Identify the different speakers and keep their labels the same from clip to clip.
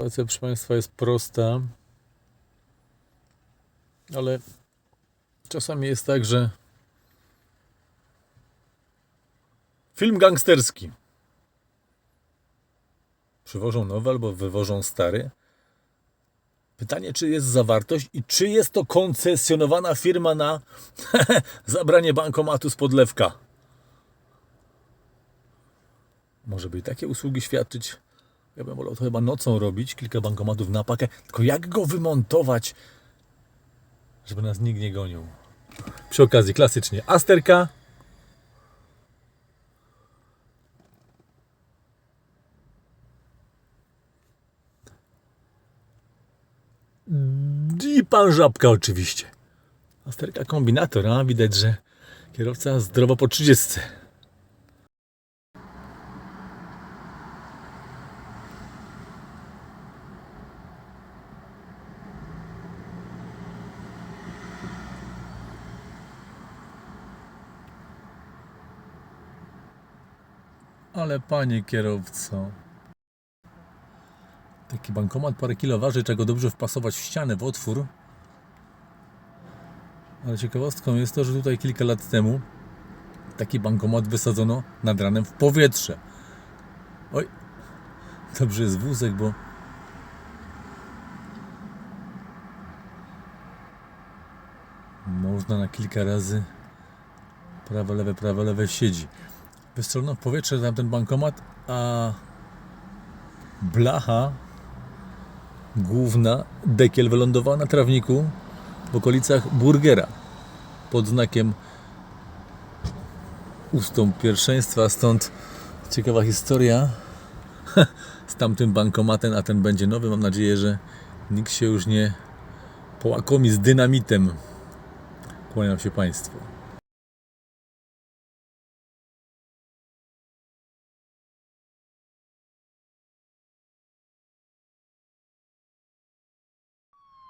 Speaker 1: Sytuacja, proszę Państwa, jest prosta, ale czasami jest tak, że film gangsterski przywożą nowy albo wywożą stary. Pytanie, czy jest zawartość i czy jest to koncesjonowana firma na zabranie bankomatu z podlewka. Może by takie usługi świadczyć. Ja bym wolał to chyba nocą robić, kilka bankomatów na pakę. Tylko jak go wymontować, żeby nas nikt nie gonił? Przy okazji, klasycznie, Asterka. I pan Żabka oczywiście. Asterka kombinator, a widać, że kierowca zdrowo po 30. Ale panie kierowco. Taki bankomat parę kilo waży, trzeba go dobrze wpasować w ścianę, w otwór. Ale ciekawostką jest to, że tutaj kilka lat temu taki bankomat wysadzono nad ranem w powietrze. Oj, dobrze jest wózek, bo można na kilka razy prawe, lewe, prawe, lewe siedzi. Wystrzelono w powietrze tamten bankomat, a blacha główna, dekiel wylądowała na trawniku w okolicach burgera pod znakiem ustąp pierwszeństwa, stąd ciekawa historia z tamtym bankomatem, a ten będzie nowy. Mam nadzieję, że nikt się już nie połakomi z dynamitem. Kłaniam się Państwu.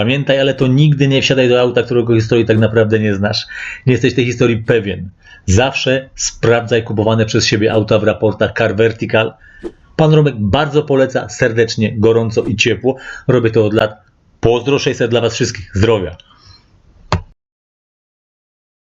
Speaker 2: Pamiętaj, ale to nigdy nie wsiadaj do auta, którego historii tak naprawdę nie znasz. Nie jesteś tej historii pewien. Zawsze sprawdzaj kupowane przez siebie auta w raportach Car Vertical. Pan Romek bardzo poleca serdecznie, gorąco i ciepło. Robię to od lat. Pozdro 600 dla Was wszystkich. Zdrowia.